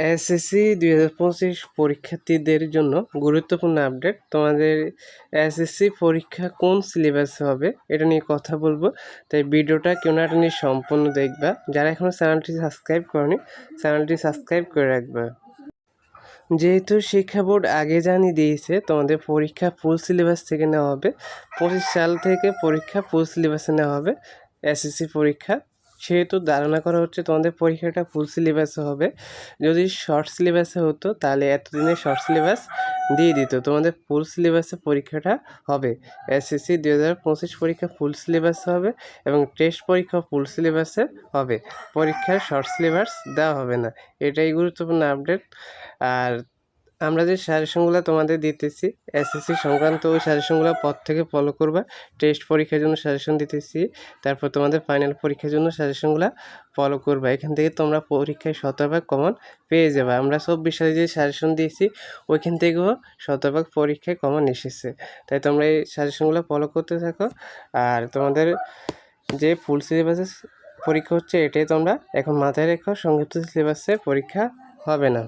SSC দুই হাজার পঁচিশ পরীক্ষার্থীদের জন্য গুরুত্বপূর্ণ আপডেট। তোমাদের এসএসসি পরীক্ষা কোন সিলেবাসে হবে এটা নিয়ে কথা বলব। তাই ভিডিওটা কেউ না নিয়ে সম্পূর্ণ দেখবা। যারা এখনও চ্যানেলটি সাবস্ক্রাইব করেনি, চ্যানেলটি সাবস্ক্রাইব করে রাখবা। যেহেতু শিক্ষা বোর্ড আগে জানিয়ে দিয়েছে, তোমাদের পরীক্ষা ফুল সিলেবাস থেকে নেওয়া হবে। পঁচিশ সাল থেকে পরীক্ষা ফুল সিলেবাসে নেওয়া হবে। এসএসসি পরীক্ষা সেহেতু ধারণা করা হচ্ছে তোমাদের পরীক্ষাটা ফুল সিলেবাসে হবে। যদি শর্ট সিলেবাসে হতো, তাহলে এতদিনে শর্ট সিলেবাস দিয়ে দিত। তোমাদের ফুল সিলেবাসে পরীক্ষাটা হবে। এসএসসি দু হাজার পঁচিশ পরীক্ষা ফুল সিলেবাসে হবে এবং টেস্ট পরীক্ষা ফুল সিলেবাসে হবে। পরীক্ষার শর্ট সিলেবাস দেওয়া হবে না। এটাই গুরুত্বপূর্ণ আপডেট আর আমরা যে সাজেশনগুলো তোমাদের দিতেছি। এসএসসি সংক্রান্ত ওই সাজেশনগুলো পর থেকে ফলো করবা। টেস্ট পরীক্ষার জন্য সাজেশন দিতেছি। তারপর তোমাদের ফাইনাল পরীক্ষার জন্য সাজেশনগুলো ফলো করবা। এখান থেকে তোমরা পরীক্ষায় শতভাগ কমন পেয়ে যাবে। আমরা সব বিষয়ে যে সাজেশন দিয়েছি, ওইখান থেকেও শতভাগ পরীক্ষায় কমন এসেছে। তাই তোমরা এই সাজেশনগুলো ফলো করতে থাকো। আর তোমাদের যে ফুল সিলেবাসের পরীক্ষা হচ্ছে, এটাই তোমরা এখন মাথায় রেখো। সংক্ষিপ্ত সিলেবাসে পরীক্ষা হবে না।